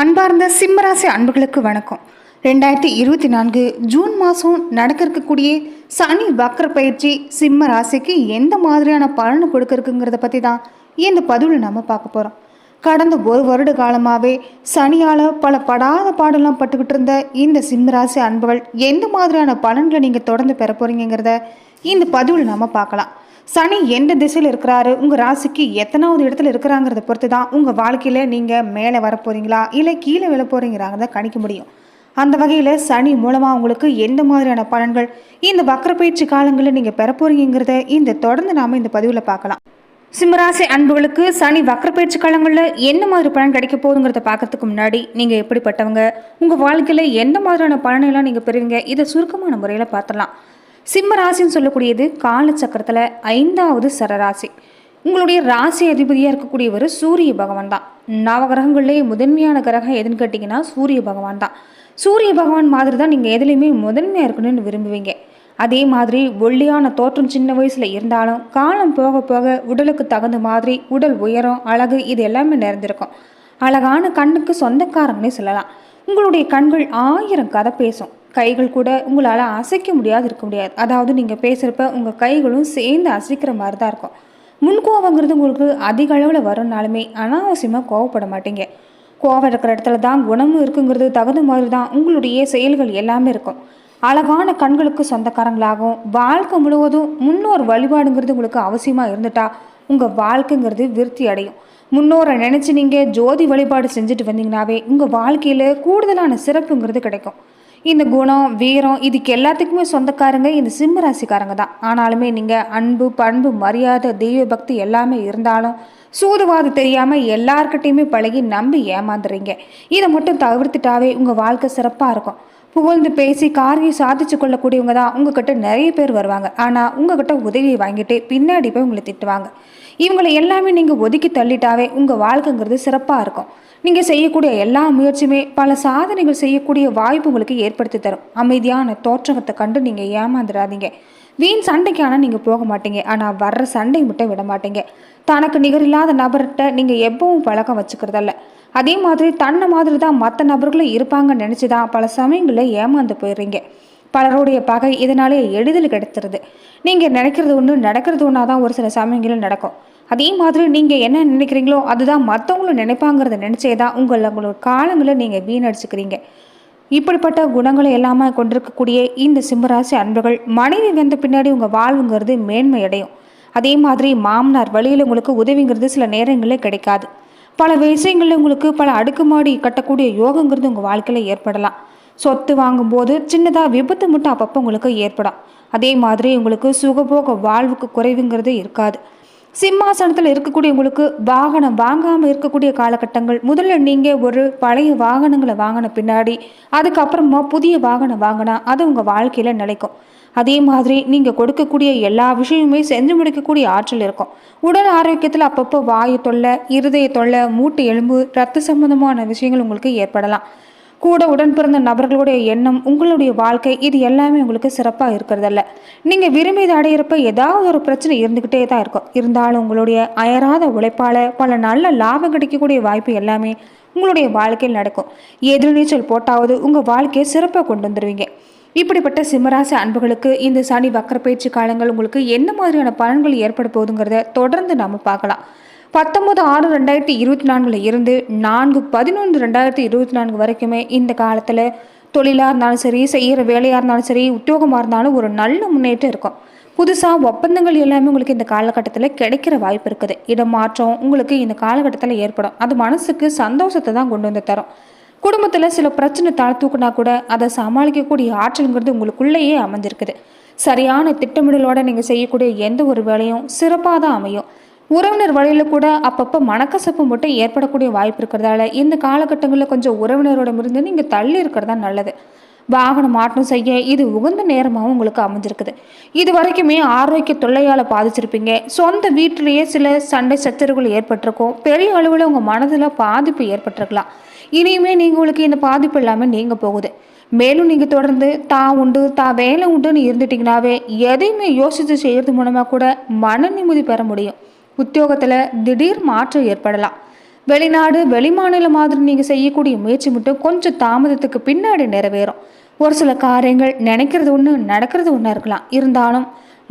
அன்பார்ந்த சிம்மராசி அன்புகளுக்கு வணக்கம். ரெண்டாயிரத்தி இருபத்தி நான்கு ஜூன் மாதம் நடக்க இருக்கக்கூடிய சனி வக்கர பயிற்சி சிம்ம ராசிக்கு எந்த மாதிரியான பலனை கொடுக்கறதுக்குங்கிறத பற்றி தான் இந்த பதிவில் நம்ம பார்க்க போகிறோம் கடந்த ஒரு வருட காலமாகவே சனியால் பல படாத பாடலாம் பட்டுக்கிட்டு இருந்த இந்த சிம்ம ராசி அன்புகள் எந்த மாதிரியான பலன்களை நீங்கள் தொடர்ந்து பெற போகிறீங்கிறத இந்த பதிவில் நம்ம பார்க்கலாம். சனி எந்த திசையில் இருக்கிறாரு? உங்கள் ராசிக்கு எத்தனாவது இடத்துல இருக்கிறாங்கிறத பொறுத்து தான் உங்கள் வாழ்க்கையில் நீங்கள் மேலே வர போகிறீங்களா இல்லை கீழே விழ போகிறீங்கிறாங்கிறத கணிக்க முடியும். அந்த வகையில் சனி மூலமாக உங்களுக்கு எந்த மாதிரியான பலன்கள் இந்த வக்கரப்பயிற்சி காலங்களில் நீங்கள் பெற போகிறீங்கிறத இந்த தொடர்ந்து நாம் இந்த பதிவில் பார்க்கலாம். சிம்மராசி அன்புகளுக்கு சனி வக்கர பயிற்சி காலங்களில் என்ன மாதிரி பலன் கிடைக்க போகுதுங்கிறத பார்க்கறதுக்கு முன்னாடி நீங்கள் எப்படிப்பட்டவங்க உங்கள் வாழ்க்கையில் எந்த மாதிரியான பலனெல்லாம் நீங்கள் பெறுவீங்க இதை சுருக்கமான முறையில் பார்த்துடலாம். சிம்ம ராசின்னு சொல்லக்கூடியது காலச்சக்கரத்தில் ஐந்தாவது சரராசி. உங்களுடைய ராசி அதிபதியாக இருக்கக்கூடியவர் சூரிய பகவான் தான். நவகிரகங்கள்லேயே முதன்மையான கிரகம் எதுன்னு கேட்டிங்கன்னா சூரிய பகவான் தான். சூரிய பகவான் மாதிரி தான் நீங்கள் எதுலேயுமே முதன்மையாக இருக்கணும்னு விரும்புவீங்க. அதே மாதிரி ஒல்லியான தோற்றம் சின்ன வயசில் இருந்தாலும் காலம் போக போக உடலுக்கு தகுந்த மாதிரி உடல் உயரம் அழகு இது எல்லாமே நிறைந்திருக்கும். அழகான கண்ணுக்கு சொந்தக்காரங்கன்னே சொல்லலாம். உங்களுடைய கண்கள் ஆயிரம் கதை பேசும். கைகள் கூட உங்களால் அசைக்க முடியாது இருக்க முடியாது. அதாவது நீங்கள் பேசுகிறப்ப உங்கள் கைகளும் சேர்ந்து அசைக்கிற மாதிரி தான் இருக்கும். முன்கோவங்கிறது உங்களுக்கு அதிக அளவில் வரும்னாலுமே அனாவசியமாக கோவப்பட மாட்டீங்க. கோவம் இருக்கிற இடத்துல தான் குணமும் இருக்குங்கிறது தகுந்த மாதிரி தான் உங்களுடைய செயல்கள் எல்லாமே இருக்கும். அழகான கண்களுக்கு சொந்தக்காரங்களாகவும் வாழ்க்கை முழுவதும் முன்னோர் வழிபாடுங்கிறது உங்களுக்கு அவசியமாக இருந்துட்டா உங்கள் வாழ்க்கைங்கிறது விருத்தி அடையும். முன்னோரை நினச்சி நீங்கள் ஜோதி வழிபாடு செஞ்சுட்டு வந்தீங்கன்னாவே உங்கள் வாழ்க்கையில் கூடுதலான சிறப்புங்கிறது கிடைக்கும். இந்த குணம் வீரம் இதுக்கு எல்லாத்துக்குமே சொந்தக்காரங்க இந்த சிம்ம ராசிக்காரங்க தான். ஆனாலுமே நீங்கள் அன்பு பண்பு மரியாதை தெய்வ பக்தி எல்லாமே இருந்தாலும் சூதுவாது தெரியாமல் எல்லார்கிட்டையுமே பழகி நம்பி ஏமாந்துறீங்க. இதை மட்டும் தவிர்த்துட்டாவே உங்கள் வாழ்க்கை சிறப்பாக இருக்கும். புகழ்ந்து பேசி காரியம் சாதிச்சு கொள்ளக்கூடியவங்க தான் உங்ககிட்ட நிறைய பேர் வருவாங்க. ஆனால் உங்ககிட்ட உதவியை வாங்கிட்டு பின்னாடி போய் உங்களை திட்டுவாங்க. இவங்களை எல்லாமே நீங்கள் ஒதுக்கி தள்ளிட்டாவே உங்கள் வாழ்க்கைங்கிறது சிறப்பாக இருக்கும். நீங்கள் செய்யக்கூடிய எல்லா முயற்சியுமே பல சாதனைகள் செய்யக்கூடிய வாய்ப்பு உங்களுக்கு ஏற்படுத்தி தரும். அமைதியான தோற்றத்தை கண்டு நீங்கள் ஏமாந்துடாதீங்க. வீண் சண்டைக்கு ஆனால் நீங்கள் போக மாட்டீங்க. ஆனால் வர்ற சண்டை மட்டும் விட மாட்டீங்க. தனக்கு நிகரில்லாத நபர்கிட்ட நீங்கள் எப்பவும் பழக்கம் வச்சுக்கிறதல்ல. அதே மாதிரி தன்னை மாதிரி தான் மற்ற நபர்களும் இருப்பாங்கன்னு நினச்சி தான் பல சமயங்களில் ஏமாந்து போயிடுறீங்க. பலருடைய பகை இதனாலே எளிதில் கிடைச்சிருது நீங்கள் நினைக்கிறது ஒன்று நடக்கிறது ஒன்றா தான் ஒரு சில சமயங்களில் நடக்கும். அதே மாதிரி நீங்கள் என்ன நினைக்கிறீங்களோ அதுதான் மற்றவங்களும் நினைப்பாங்கிறத நினச்சே தான் உங்கள் உங்களோட காலங்களை நீங்கள் வீணடிச்சுக்கிறீங்க. இப்படிப்பட்ட குணங்களை எல்லாமே கொண்டிருக்கக்கூடிய இந்த சிம்மராசி அன்பர்கள் மனைவி வந்த பின்னாடி உங்கள் வாழ்வுங்கிறது மேன்மை அடையும் அதே மாதிரி மாமனார் வழியில் உங்களுக்கு உதவிங்கிறது சில நேரங்களில் கிடைக்காது. பல விஷயங்களில் உங்களுக்கு பல அடுக்குமாடி கட்டக்கூடிய யோகங்கிறது உங்கள் வாழ்க்கையில் ஏற்படலாம். சொத்து வாங்கும்போது சின்னதாக விபத்து மட்டும் அப்பப்போ உங்களுக்கு ஏற்படும். அதே மாதிரி உங்களுக்கு சுகபோக வாழ்வுக்கு குறைவுங்கிறது இருக்காது. சிம்மாசனத்தில் இருக்கக்கூடிய உங்களுக்கு வாகனம் வாங்காமல் இருக்கக்கூடிய காலகட்டங்கள். முதல்ல நீங்கள் ஒரு பழைய வாகனங்களை வாங்கின பின்னாடி அதுக்கப்புறமா புதிய வாகனம் வாங்கினா அது உங்கள் வாழ்க்கையில் நிலைக்கும். அதே மாதிரி நீங்கள் கொடுக்கக்கூடிய எல்லா விஷயமுமே செஞ்சு முடிக்கக்கூடிய ஆற்றல் இருக்கும். உடல் ஆரோக்கியத்தில் அப்பப்போ வாயு தொல்லை இருதய தொல்லை மூட்டு எலும்பு ரத்த சம்பந்தமான விஷயங்கள் உங்களுக்கு ஏற்படலாம். கூட உடன் பிறந்த நபர்களுடைய எண்ணம் உங்களுடைய வாழ்க்கை இது எல்லாமே உங்களுக்கு சிறப்பாக இருக்கிறதல்ல. நீங்கள் விரும்பி அடையிறப்ப ஏதாவது ஒரு பிரச்சனை இருந்துக்கிட்டே தான் இருக்கும். இருந்தாலும் உங்களுடைய அயராத உழைப்பால் பல நல்ல லாபம் கிடைக்கக்கூடிய வாய்ப்பு எல்லாமே உங்களுடைய வாழ்க்கையில் நடக்கும். எதிர்நீச்சல் போட்டாவது உங்கள் வாழ்க்கையை சிறப்பாக கொண்டு வந்துடுவீங்க இப்படிப்பட்ட சிம்மராசி அன்புகளுக்கு இந்த சனி வக்கர பயிற்சி காலங்கள் உங்களுக்கு என்ன மாதிரியான பலன்கள் ஏற்பட போகுதுங்கிறத தொடர்ந்து நாம் பார்க்கலாம். பத்தொம்பது ஆறு ரெண்டாயிரத்தி இருபத்தி நான்குல இருந்து நான்கு பதினொன்று ரெண்டாயிரத்தி இருபத்தி நான்கு வரைக்குமே இந்த காலத்தில் தொழிலாக இருந்தாலும் சரி செய்கிற வேலையாக இருந்தாலும் சரி உத்தியோகமாக இருந்தாலும் ஒரு நல்ல முன்னேற்றம் இருக்கும். புதுசாக ஒப்பந்தங்கள் எல்லாமே உங்களுக்கு இந்த காலகட்டத்தில் கிடைக்கிற வாய்ப்பு இருக்குது. இடமாற்றம் உங்களுக்கு இந்த காலகட்டத்தில் ஏற்படும். அது மனசுக்கு சந்தோஷத்தை தான் கொண்டு வந்து தரும். குடும்பத்தில் சில பிரச்சனை தலை தூக்குனா கூட அதை சமாளிக்கக்கூடிய ஆற்றல்ங்கிறது உங்களுக்குள்ளேயே அமைஞ்சிருக்குது. சரியான திட்டமிடலோடு நீங்கள் செய்யக்கூடிய எந்த ஒரு வேலையும் சிறப்பாக தான் அமையும். உறவினர் வழியில் கூட அப்பப்போ மனக்கசப்பு மட்டும் ஏற்படக்கூடிய வாய்ப்பு இருக்கிறதால இந்த காலகட்டங்களில் கொஞ்சம் உறவினரோட இருந்து நீங்கள் தள்ளி இருக்கிறதா நல்லது. வாகனம் மாற்றம் செய்ய இது உகந்த நேரமாகவும் உங்களுக்கு அமைஞ்சிருக்குது. இது வரைக்குமே ஆரோக்கிய தொல்லையால் பாதிச்சிருப்பீங்க. சொந்த வீட்டிலேயே சில சண்டை சச்சரவுகள் ஏற்பட்டிருக்கும். பெரிய அளவில் உங்கள் மனதில் பாதிப்பு ஏற்பட்டிருக்கலாம். இனியுமே நீங்கள் உங்களுக்கு இந்த பாதிப்பு இல்லாமல் நீங்கள் போகுது. மேலும் நீங்கள் தொடர்ந்து தா உண்டு தா வேலை உண்டுன்னு இருந்துட்டிங்கனாவே எதையுமே யோசித்து செய்கிறது மூலமாக கூட மன நிம்மதி பெற முடியும். உத்தியோகத்தில் திடீர் மாற்றம் ஏற்படலாம். வெளிநாடு வெளிமாநில மாதிரி நீங்கள் செய்யக்கூடிய முயற்சி மட்டும் கொஞ்சம் தாமதத்துக்கு பின்னாடி நிறைவேறும். ஒரு சில காரியங்கள் நினைக்கிறது ஒன்று நடக்கிறது ஒன்றா இருக்கலாம். இருந்தாலும்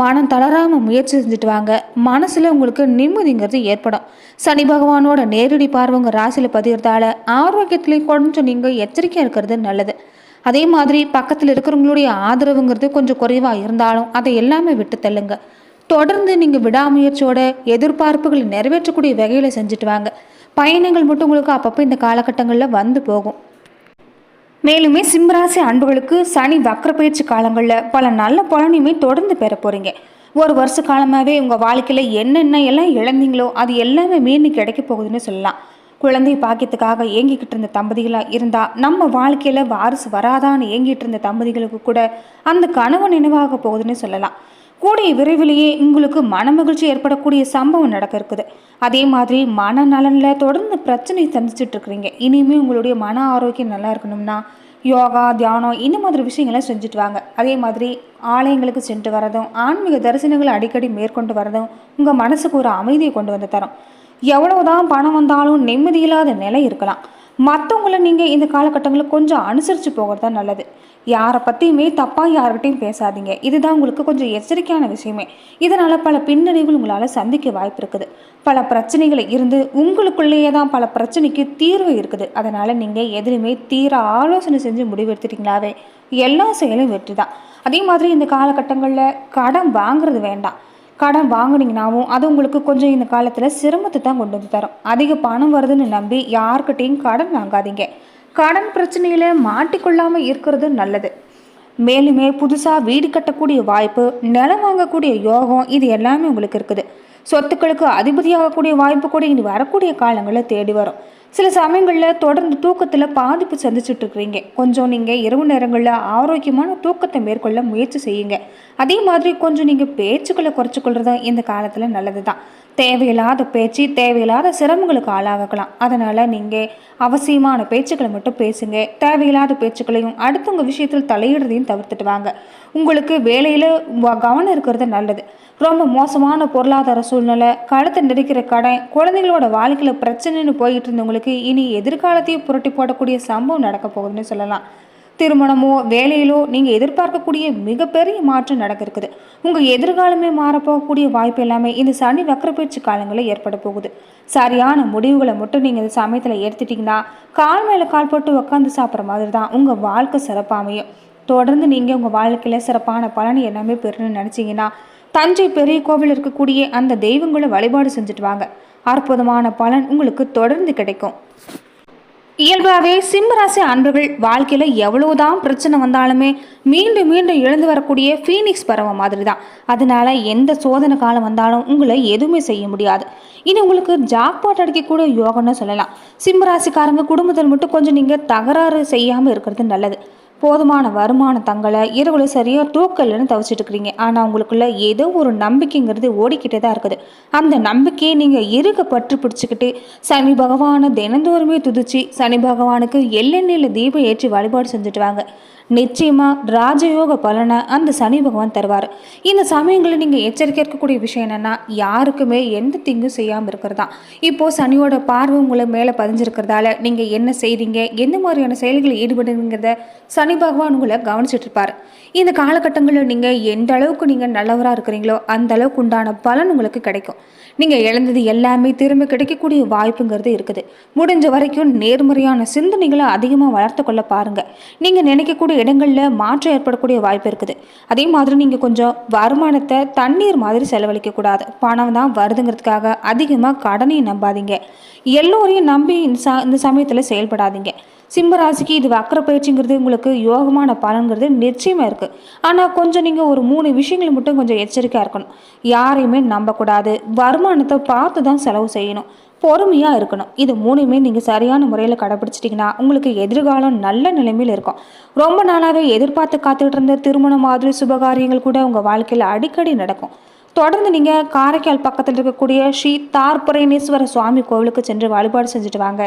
மனம் தளராமல் முயற்சி செஞ்சுட்டு வாங்க. மனசில் உங்களுக்கு நிம்மதிங்கிறது ஏற்படும். சனி பகவானோட நேரடி பார்வைங்க ராசியில் பதிகிறதால ஆரோக்கியத்துலேயும் கொஞ்சம் நீங்கள் எச்சரிக்கையாக இருக்கிறது நல்லது. அதே மாதிரி பக்கத்தில் இருக்கிறவங்களுடைய ஆதரவுங்கிறது கொஞ்சம் குறைவாக இருந்தாலும் அதை எல்லாமே விட்டு தள்ளுங்க. தொடர்ந்து நீங்கள் விடாமுயற்சியோட எதிர்பார்ப்புகளை நிறைவேற்றக்கூடிய வகையில் செஞ்சுட்டு வாங்க. பயணங்கள் மட்டும் உங்களுக்கு அப்பப்போ இந்த காலகட்டங்களில் வந்து போகும். மேலுமே சிம்மராசி அன்புகளுக்கு சனி வக்கர பயிற்சி காலங்களில் பல நல்ல பலனையுமே தொடர்ந்து பெற போகிறீங்க ஒரு வருஷ காலமாகவே உங்கள் வாழ்க்கையில் என்னென்ன எல்லாம் இழந்தீங்களோ அது எல்லாமே மீண்டும் கிடைக்க போகுதுன்னு சொல்லலாம். குழந்தை பாக்கியத்துக்காக ஏங்கிக்கிட்டு இருந்த தம்பதிகளாக இருந்தால் நம்ம வாழ்க்கையில் வாரிசு வராதான்னு ஏங்கிட்டு இருந்த தம்பதிகளுக்கு கூட அந்த கனவு நினைவாக போகுதுன்னு சொல்லலாம். கூடிய விரைவிலேயே உங்களுக்கு மனமகிழ்ச்சி ஏற்படக்கூடிய சம்பவம் நடக்க இருக்குது. அதே மாதிரி மனநலனில் தொடர்ந்து பிரச்சனை சந்திச்சுட்டு இருக்கிறீங்க. இனிமேல் உங்களுடைய மன ஆரோக்கியம் நல்லா இருக்கணும்னா யோகா தியானம் இந்த மாதிரி விஷயங்களை செஞ்சுட்டு வாங்க. அதே மாதிரி ஆலயங்களுக்கு சென்று வரதும் ஆன்மீக தரிசனங்களை அடிக்கடி மேற்கொண்டு வரதும் உங்கள் மனசுக்கு ஒரு அமைதியை கொண்டு வந்து தரும். எவ்வளவுதான் பணம் வந்தாலும் நிம்மதியில்லாத நிலை இருக்கலாம். மற்றவங்கள நீங்கள் இந்த காலகட்டங்களில் கொஞ்சம் அனுசரித்து போகிறது தான் நல்லது. யாரை பற்றியுமே தப்பாக யார்கிட்டையும் பேசாதீங்க. இதுதான் உங்களுக்கு கொஞ்சம் எச்சரிக்கையான விஷயமே. இதனால் பல பின்னடைவுகள் உங்களால் சந்திக்க வாய்ப்பு இருக்குது பல பிரச்சனைகள் இருந்து உங்களுக்குள்ளேயே தான் பல பிரச்சனைக்கு தீர்வு இருக்குது. அதனால் நீங்கள் எதுலையுமே தீர ஆலோசனை செஞ்சு முடிவெடுத்துட்டீங்களாவே. எல்லா செயலும் வெற்றி தான் அதே மாதிரி இந்த காலகட்டங்களில் கடன் வாங்குறது வேண்டாம். கடன் வாங்கினீங்கனாவும் அது உங்களுக்கு கொஞ்சம் இந்த காலத்தில் சிரமத்தை தான் கொண்டு வந்து தரும். அதிக பணம் வருதுன்னு நம்பி யார்கிட்டையும் கடன் வாங்காதீங்க. கடன் பிரச்சனையில் மாட்டிக்கொள்ளாமல் இருக்கிறது நல்லது. மேலுமே புதுசாக வீடு கட்டக்கூடிய வாய்ப்பு நிலம் வாங்கக்கூடிய யோகம் இது எல்லாமே உங்களுக்கு இருக்குது. சொத்துக்களுக்கு அதிபதியாகக்கூடிய வாய்ப்பு கூட இனி வரக்கூடிய காலங்களில் தேடி வரும். சில சமயங்களில் தொடர்ந்து தூக்கத்தில் பாதிப்பு சந்திச்சுட்டு இருக்கிறீங்க கொஞ்சம் நீங்கள் இரவு நேரங்களில் ஆரோக்கியமான தூக்கத்தை மேற்கொள்ள முயற்சி செய்யுங்க. அதே மாதிரி கொஞ்சம் நீங்கள் பேச்சுக்களை குறைச்சிக்கொள்றது இந்த காலத்தில் நல்லது தான் தேவையில்லாத பேச்சு தேவையில்லாத சிரமங்களுக்கு ஆளாகலாம். அதனால் நீங்கள் அவசியமான பேச்சுக்களை மட்டும் பேசுங்க. தேவையில்லாத பேச்சுக்களையும் அடுத்தவங்க விஷயத்தில் தலையிடுறதையும் தவிர்த்துட்டு வாங்க. உங்களுக்கு வேலையில் கவனம் இருக்கிறது நல்லது. ரொம்ப மோசமான பொருளாதார சூழ்நிலை கழுத்தை நெருக்கிற கடன் குழந்தைங்களோட வாழ்க்கையில் பிரச்சனைன்னு போயிட்டு இருந்தவங்களுக்கு இனி எதிர்காலத்தையும் புரட்டி போடக்கூடிய சம்பவம் நடக்க போகுதுன்னு சொல்லலாம். திருமணமோ வேலையிலோ நீங்கள் எதிர்பார்க்கக்கூடிய மிகப்பெரிய மாற்றம் நடக்க இருக்குது உங்கள் எதிர்காலமே மாறப்போகக்கூடிய வாய்ப்பு எல்லாமே இந்த சனி வக்கரப்பயிற்சி காலங்களில் ஏற்பட போகுது. சரியான முடிவுகளை மட்டும் நீங்கள் இந்த சமயத்தில் எடுத்துட்டிங்கன்னா கால் மேலே கால் போட்டு உட்காந்து சாப்பிட்ற மாதிரி தான் உங்கள் வாழ்க்கை சிறப்பாமையும். தொடர்ந்து நீங்கள் உங்கள் வாழ்க்கையில் சிறப்பான பலன் எல்லாமே பெறணும்னு நினச்சிங்கன்னா தஞ்சை பெரிய கோவில் இருக்கக்கூடிய அந்த தெய்வங்களை வழிபாடு செஞ்சுட்டு வாங்க. அற்புதமான பலன் உங்களுக்கு தொடர்ந்து கிடைக்கும். இயல்பாகவே சிம்மராசி அன்பர்கள் வாழ்க்கையில் எவ்வளவுதான் பிரச்சனை வந்தாலுமே மீண்டும் மீண்டும் எழுந்து வரக்கூடிய ஃபீனிக்ஸ் பறவை மாதிரி தான் அதனால எந்த சோதனை காலம் வந்தாலும் உங்களை எதுவுமே செய்ய முடியாது. இனி உங்களுக்கு ஜாக்பாட் அடிக்கக்கூடிய யோகம்னு சொல்லலாம். சிம்மராசிக்காரங்க குடும்பத்தில் மட்டும் கொஞ்சம் நீங்கள் தகராறு செய்யாமல் இருக்கிறது நல்லது. போதுமான வருமானம் தங்களை இரவுல சரியாக தூக்கலன்னு தவிச்சிட்டு இருக்கிறீங்க ஆனால் உங்களுக்குள்ள ஏதோ ஒரு நம்பிக்கைங்கிறது ஓடிக்கிட்டே தான் இருக்குது. அந்த நம்பிக்கையை நீங்கள் இருக பற்று பிடிச்சிக்கிட்டு சனி பகவானை தினந்தோறுமே துதிச்சு சனி பகவானுக்கு எள்ளெண்ணெயில் தீபம் ஏற்றி வழிபாடு செஞ்சுட்டு வாங்க. நிச்சயமாக ராஜயோக பலனை அந்த சனி பகவான் தருவார். இந்த சமயங்களில் நீங்கள் எச்சரிக்கை இருக்கக்கூடிய விஷயம் என்னென்னா யாருக்குமே எந்த தீங்கும் செய்யாமல் இருக்கிறதா? இப்போது சனியோட பார்வை உங்களை மேலே பதிஞ்சிருக்கிறதால நீங்கள் என்ன செய்கிறீங்க எந்த மாதிரியான செயல்களில் ஈடுபடுங்கிறத சனி பகவான் உங்களை கவனிச்சிட்டு இருப்பார். இந்த காலகட்டங்களில் நீங்கள் எந்த அளவுக்கு நீங்கள் நல்லவராக இருக்கிறீங்களோ அந்த அளவுக்கு உண்டான பலன் உங்களுக்கு கிடைக்கும். நீங்கள் இழந்தது எல்லாமே திரும்ப கிடைக்கக்கூடிய வாய்ப்புங்கிறது இருக்குது. முடிஞ்ச வரைக்கும் நேர்மறையான சிந்தனைகளை அதிகமாக வளர்த்து கொள்ள பாருங்கள் நீங்கள் நினைக்கக்கூடிய இடங்களில் மாற்றம் ஏற்படக்கூடிய வாய்ப்பு இருக்குது. அதே மாதிரி நீங்கள் கொஞ்சம் வருமானத்தை தண்ணீர் மாதிரி செலவழிக்கக்கூடாது பணம் தான் வருதுங்கிறதுக்காக அதிகமாக கடனையும் நம்பாதீங்க. எல்லோரையும் நம்பி இந்த ச இந்த சமயத்தில் செயல்படாதீங்க. சிம்மராசிக்கு இது வக்கர பயிற்சிங்கிறது உங்களுக்கு யோகமான பலன்கிறது நிச்சயமாக இருக்குது ஆனால் கொஞ்சம் நீங்கள் ஒரு மூணு விஷயங்கள் மட்டும் கொஞ்சம் எச்சரிக்கையாக இருக்கணும். யாரையுமே நம்பக்கூடாது. வருமானத்தை பார்த்து தான் செலவு செய்யணும். பொறுமையாக இருக்கணும். இது மூணுமே நீங்கள் சரியான முறையில் கடைப்பிடிச்சிட்டிங்கன்னா உங்களுக்கு எதிர்காலம் நல்ல நிலைமையில் இருக்கும். ரொம்ப நாளாகவே எதிர்பார்த்து காத்துக்கிட்டு இருந்த திருமணம் மாதிரி சுபகாரியங்கள் கூட உங்கள் வாழ்க்கையில் அடிக்கடி நடக்கும். தொடர்ந்து நீங்கள் காரைக்கால் பக்கத்தில் இருக்கக்கூடிய ஸ்ரீ தார்புரேனேஸ்வர சுவாமி கோவிலுக்கு சென்று வழிபாடு செஞ்சுட்டு வாங்க.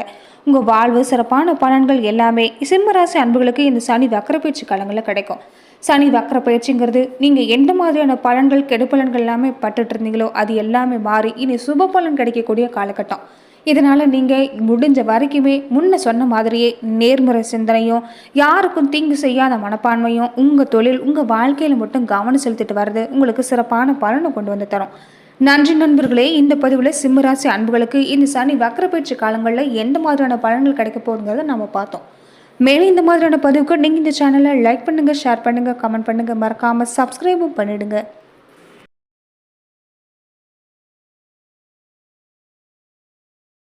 உங்கள் வாழ்வு சிறப்பான பலன்கள் எல்லாமே சிம்மராசி அன்புகளுக்கு இந்த சனி வக்கரப்பயிற்சி காலங்களில் கிடைக்கும். சனி வக்கர பயிற்சிங்கிறது நீங்கள் எந்த மாதிரியான பலன்கள் கெடுபலன்கள் எல்லாமே பட்டுட்டு இருந்தீங்களோ அது எல்லாமே மாறி இனி சுப பலன் கிடைக்கக்கூடிய காலகட்டம். இதனால் நீங்கள் முடிஞ்ச வரைக்குமே முன்ன சொன்ன மாதிரியே நேர்முறை சிந்தனையும் யாருக்கும் தீங்கு செய்யாத மனப்பான்மையும் உங்கள் தொழில் உங்கள் வாழ்க்கையில் மட்டும் கவனம் செலுத்திட்டு வர்றது உங்களுக்கு சிறப்பான பலனை கொண்டு வந்து தரும். நன்றி நண்பர்களே இந்த பதிவில் சிம்மராசி அன்புகளுக்கு இந்த சனி வக்கரப்பயிற்சி காலங்களில் எந்த மாதிரியான பலன்கள் கிடைக்க போகுங்கிறத நம்ம பார்த்தோம். மேலும் இந்த மாதிரியான பதிவுக்கு நீங்கள் இந்த சேனலை லைக் பண்ணுங்கள் ஷேர் பண்ணுங்கள் கமெண்ட் பண்ணுங்கள் மறக்காமல் சப்ஸ்கிரைபும் பண்ணிவிடுங்க